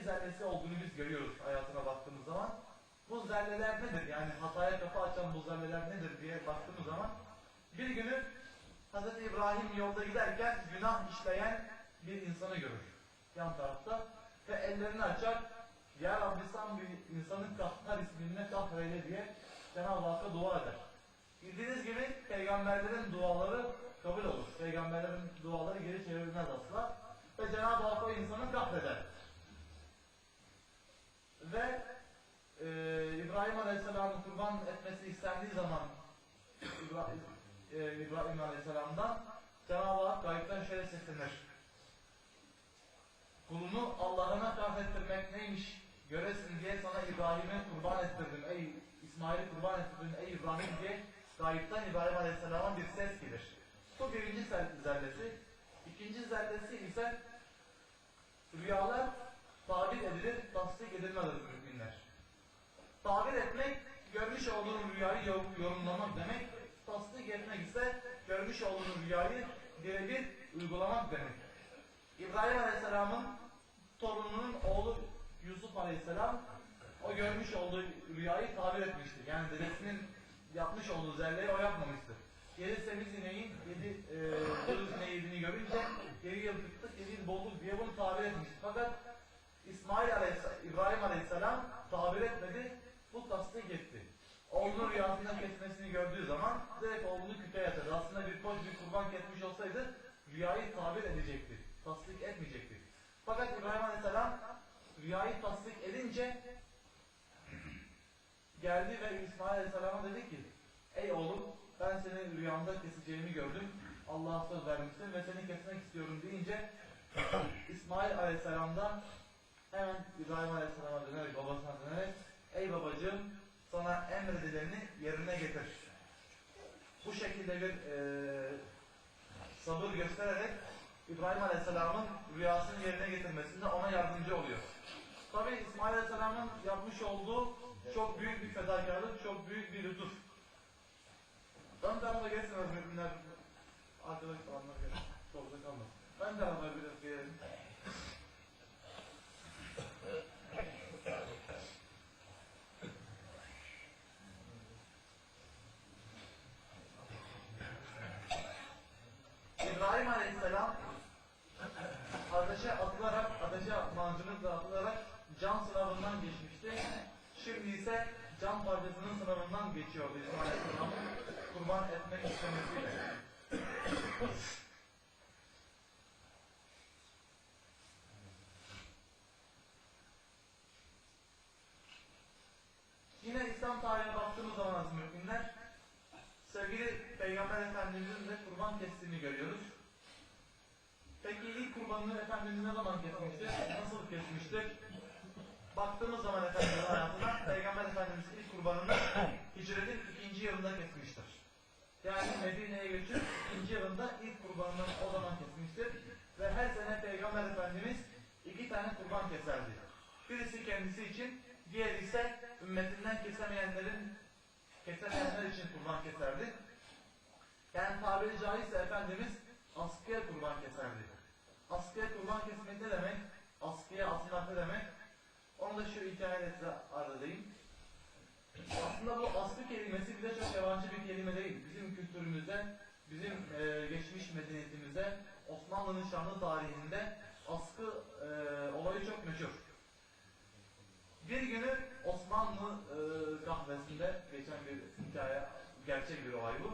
iki zerresi olduğunu biz görüyoruz hayatına baktığımız zaman. Bu zerreler nedir? Yani hataya kapı açan bu zerreler nedir diye baktığımız zaman bir günü Hz. İbrahim yolda giderken günah işleyen bir insanı görür. Yan tarafta ve ellerini açar. Ya Rabbi sen bir insanın kahhar ismine kahreyle diye Cenab-ı Hakk'a dua eder. Bildiğiniz gibi peygamberlerin duaları kabul olur. Peygamberlerin duaları geri çevrilmez asla. Ve Cenab-ı Hak o insanı kahreder. Ve e, İbrahim Aleyhisselam'ı kurban etmesi istendiği zaman İbrahim, e, İbrahim Aleyhisselam'dan Cenab-ı Hak gayipten şöyle seslenir. Kulunu Allah'ına kahrettirmek neymiş göresin diye sana İbrahim'i kurban ettirdim. Ey İsmail'i kurban ettirdim ey İbrahim diye gayipten İbrahim Aleyhisselam'a bir ses gelir. Bu birinci zer- zerresi. İkinci zerresi ise rüyalar tasdik edilmez müminler. Tabir etmek, görmüş olduğun rüyayı yor- yorumlamak demek. Tasdik etmek ise görmüş olduğun rüyayı birebir uygulamak demek. İbrahim Aleyhisselam'ın torununun oğlu Yusuf Aleyhisselam o görmüş olduğu rüyayı tabir etmiştir. Yani dedesinin yapmış olduğu zerreyi o yapmamıştır. Yedi semiz ineğin yedi e, kırız ineği yediğini görünce yedi yıl kıtlık, yedi yıl diye bunu tabir etmiştir. Fakat İsmail Aleyhisselam, İbrahim Aleyhisselam tabir etmedi, bu tasdik etti. Oğlunun rüyasından kesmesini gördüğü zaman direkt oğlunu küpe yatırdı. Aslında bir koç bir kurban kesmiş olsaydı rüyayı tabir edecekti, tasdik etmeyecekti. Fakat İbrahim Aleyhisselam rüyayı tasdik edince geldi ve İsmail Aleyhisselam'a dedi ki Ey oğlum ben seni rüyamda keseceğimi gördüm. Allah'a söz vermişsin ve seni kesmek istiyorum deyince İsmail Aleyhisselam'dan hemen İbrahim Aleyhisselam'a dönerek babasına dönerek Ey babacığım sana emredileni yerine getir. Bu şekilde bir eee sabır göstererek İbrahim Aleyhisselam'ın rüyasını yerine getirmesinde ona yardımcı oluyor. Tabi İsmail Aleyhisselam'ın yapmış olduğu çok büyük bir fedakarlık, çok büyük bir lütuf. Ön tarafa geçsiniz müminler. Arkadaş falanlar gelin. Solda kalmasın. Ön tarafa biraz gelelim. İbrahim Aleyhisselam ateşe atılarak, ateşe mancınıkla atılarak can sınavından geçmişti. Şimdi ise can parçasının sınavından geçiyordu İsmail Aleyhisselam'ın kurban etmek istemesiyle. Yine İslam tarihine baktığımız zaman aziz müminler, sevgili Peygamber Efendimiz'in de kurban kestiğini görüyoruz. Peki ilk kurbanını Efendimiz ne zaman kesmiştir? Nasıl kesmiştir? Baktığımız zaman Efendimiz'in hayatına Peygamber Efendimiz ilk kurbanını hicretin ikinci yılında kesmiştir. Yani Medine'ye geçip ikinci yılında ilk kurbanını o zaman kesmiştir. Ve her sene Peygamber Efendimiz iki tane kurban keserdi. Birisi kendisi için, diğeri ise ümmetinden kesemeyenlerin kesemeyenler için kurban keserdi. Yani tabiri caizse Efendimiz askıya kurban keserdi. Askıya kurban kesmek ne demek? Askıya asmak ne demek? Onu da şu arz edeyim. Aslında bu askı kelimesi bize çok yabancı bir kelime değil. Bizim kültürümüzde, bizim e, geçmiş medeniyetimizde, Osmanlı'nın şanlı tarihinde askı e, olayı çok meşhur. Bir günü Osmanlı e, kahvesinde geçen bir hikaye, gerçek bir olay bu.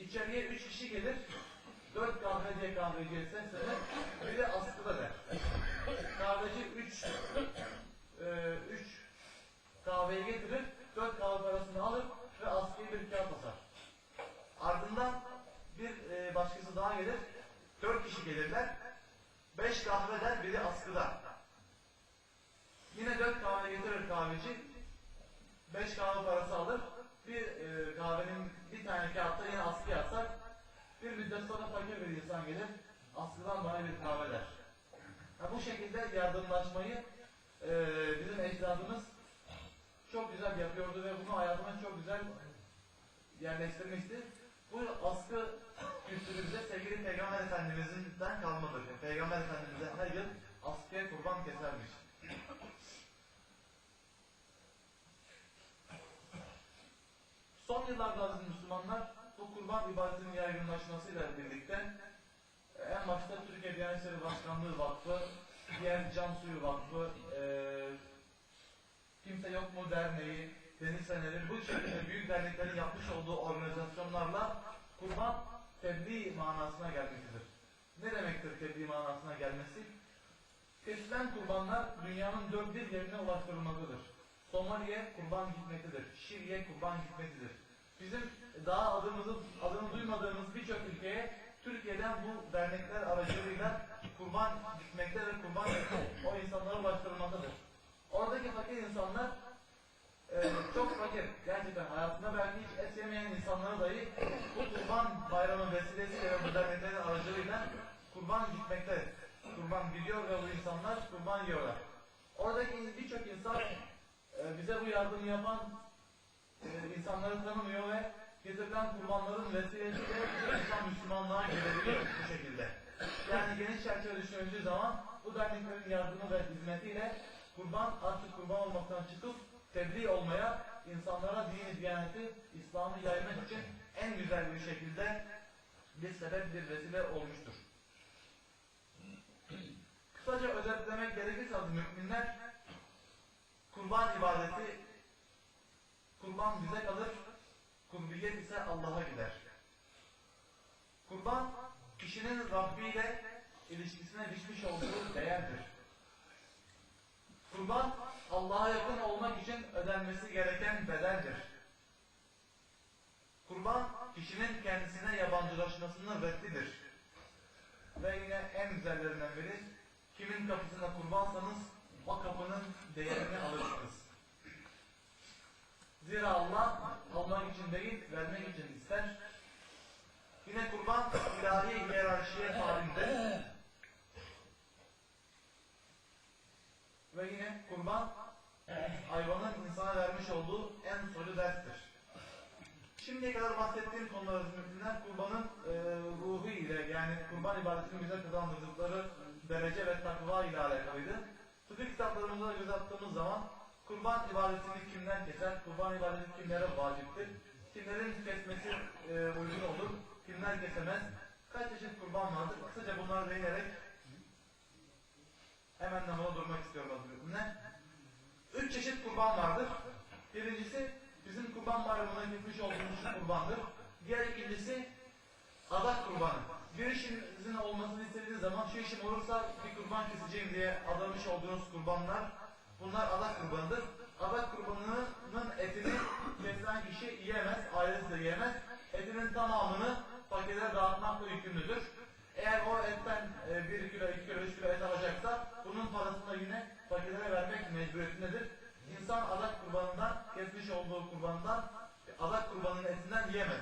İçeriye üç kişi gelir, dört kahve diye kahveciye seslenir, bir de askıda der. Kahveci üç, e, üç kahveyi getirir, dört kahve parasını alır ve askıya bir kağıt basar. Ardından bir e, başkası daha gelir, dört kişi gelirler, beş kahve der, biri askıda. Yine dört kahve getirir kahveci, beş kahve parası alır, bir e, kahvenin bir tane kağıtta yine askıya atar, bir müddet sonra fakir bir insan gelir, askıdan bana bir kahve der. Ha, bu şekilde yardımlaşmayı e, bizim ecdadımız çok güzel yapıyordu ve bunu hayatına çok güzel yerleştirmişti. Bu askı kültürü bize sevgili Peygamber Efendimiz'den kalmadır. Yani Peygamber Efendimiz'e her yıl askıya kurban kesermiş. Son yıllarda aziz Müslümanlar bu kurban ibadetinin yaygınlaşmasıyla birlikte en başta Türkiye Diyanet İşleri Başkanlığı Vakfı, diğer Can Suyu Vakfı, e, Kimse Yok Mu Derneği, Deniz Feneri bu şekilde büyük derneklerin yapmış olduğu organizasyonlarla kurban tebliğ manasına gelmektedir. Ne demektir tebliğ manasına gelmesi? Kesilen kurbanlar dünyanın dört bir yerine ulaştırılmaktadır. Somali'ye kurban gitmektedir. Şili'ye kurban gitmektedir. Bizim daha adımızı, adını duymadığımız birçok ülkeye Türkiye'den bu dernekler aracılığıyla kurban gitmekte ve kurban o insanlara ulaştırılmaktadır. Oradaki fakir insanlar e, çok fakir. Gerçekten hayatında belki hiç et yemeyen insanlara dahi bu kurban bayramı vesilesiyle ve derneklerin aracılığıyla kurban gitmekte. Kurban gidiyor ve bu insanlar kurban yiyorlar. Oradaki birçok insan e, bize bu yardımı yapan e, insanları tanımıyor ve getirilen kurbanların vesilesiyle insan Müslümanlığa gelebiliyor bu şekilde. Yani geniş çerçeve düşünüldüğü zaman bu derneklerin yardımı ve hizmetiyle kurban artık kurban olmaktan çıkıp tebliğ olmaya, insanlara dini diyaneti, İslam'ı yaymak için en güzel bir şekilde bir sebep, bir vesile olmuştur. Kısaca özetlemek gerekirse müminler, kurban ibadeti, kurban bize kalır, kurbiyet ise Allah'a gider. Kurban, kişinin Rabbi ile ilişkisine biçmiş olduğu değerdir. Kurban, Allah'a yakın olmak için ödenmesi gereken bedeldir. Kurban, kişinin kendisine yabancılaşmasının reddidir. Ve yine en güzellerinden biri, kimin kapısına kurbansanız o kapının değerini alırsınız. Zira Allah almak için değil, vermek için ister. Yine kurban ilahi hiyerarşiye tabidir. Ve yine kurban hayvanın insana vermiş olduğu en soru derstir. Şimdiye kadar bahsettiğim konular müminler kurbanın e, ruhu ile yani kurban ibadetinin bize kazandırdıkları derece ve takva ile alakalıydı. Fıkıh kitaplarımıza göz attığımız zaman kurban ibadetini kimler keser, kurban ibadeti kimlere vaciptir, kimlerin kesmesi e, uygun olur, kimler kesemez, kaç çeşit kurban vardır, kısaca bunlara değinerek hemen namına durmak istiyorum hazırlıkla. Üç çeşit kurban vardır. Birincisi bizim kurban bayramına gitmiş olduğumuz kurbandır. Diğer ikincisi adak kurbanı. Bir işinizin olmasını istediğiniz zaman şu işim olursa bir kurban keseceğim diye adamış olduğunuz kurbanlar bunlar adak kurbanıdır. Adak kurbanının etini kesilen kişi yiyemez, ailesi de yiyemez. Etinin tamamını fakirlere dağıtmakla yükümlüdür. Eğer o etten 1 kilo, 2 kilo, 3 kilo et alacaksa da yine fakirlere vermek mecburiyetindedir. İnsan adak kurbanından, kesmiş olduğu kurbandan, adak kurbanının etinden yiyemez.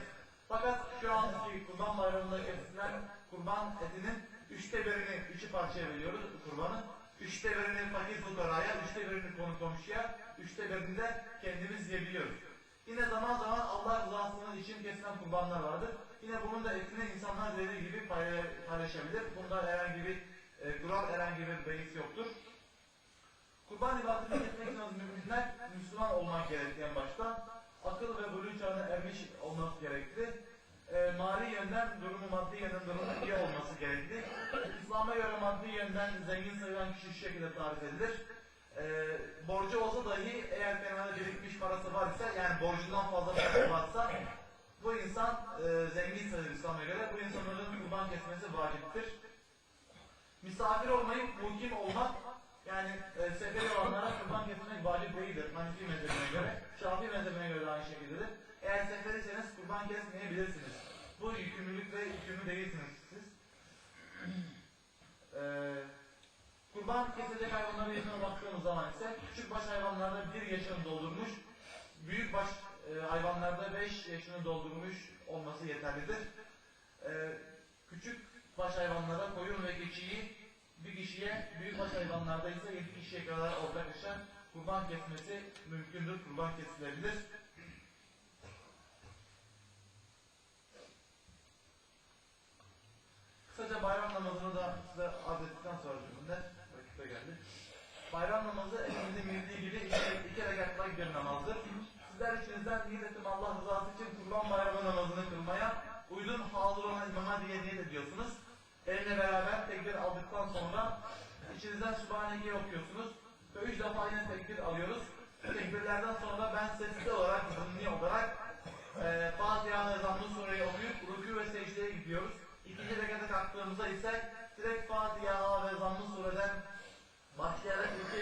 Fakat şu anki kurban bayramında kesilen kurban etinin üçte birini, üçü parçaya veriyoruz kurbanı. Üçte birini fakir fukaraya, üçte birini konu komşuya, üçte birini de kendimiz yiyebiliyoruz. Yine zaman zaman Allah rızasının için kesilen kurbanlar vardır. Yine bunun da etini insanlar dediği gibi paylaşabilir. Bunda herhangi bir e, kural, herhangi bir beis yoktur. Kurban ibadetini etmek için müminler Müslüman olmak gerekli en başta. Akıl ve buluğ çağına ermiş olması gerekli. E, mali yönden durumu, maddi yönden durumu iyi olması gerekli. İslam'a göre maddi yönden zengin sayılan kişi şu şekilde tarif edilir. E, borcu olsa dahi eğer kenarda birikmiş parası varsa yani borcundan fazla parası varsa bu insan e, zengin sayılır İslam'a göre. Bu insanların kurban kesmesi vaciptir. Misafir olmayıp mukim olmak yani e, seferi olanlara kurban kesmek vacip değildir. Hanefi mezhebine göre. Şafii mezhebine göre de aynı şekildedir. Eğer seferiyseniz kurban kesmeyebilirsiniz. Bu yükümlülük ve yükümlü değilsiniz siz. E, kurban kesilecek hayvanların yaşına baktığımız zaman ise küçük baş hayvanlarda bir yaşını doldurmuş, büyük baş e, hayvanlarda 5 yaşını doldurmuş olması yeterlidir. E, küçük baş hayvanlara koyun ve keçiyi bir kişiye, büyük baş hayvanlarda ise 7 kişiye kadar ortaklaşa kurban kesmesi mümkündür, kurban kesilebilir. Kısaca bayram namazını da size arz ettikten sonra cümle vakitte geldi. Bayram namazı elimizin bildiği gibi iki, iki rekatlık bir namazdır. Sizler içinizden niyet ettim Allah rızası için kurban bayramı namazını kılmaya uygun hazır olan imama diye niyet ediyorsunuz. Eline beraber sonra içinizden Sübhaneke'yi okuyorsunuz ve üç defa yine tekbir alıyoruz. Tekbirlerden sonra ben sesli olarak, zımni olarak e, Fatiha'nın Zammı Sura'yı okuyup rükû ve secdeye gidiyoruz. İkinci rekata kalktığımızda ise direkt Fatiha ve Zammı Sura'dan başlayarak rükû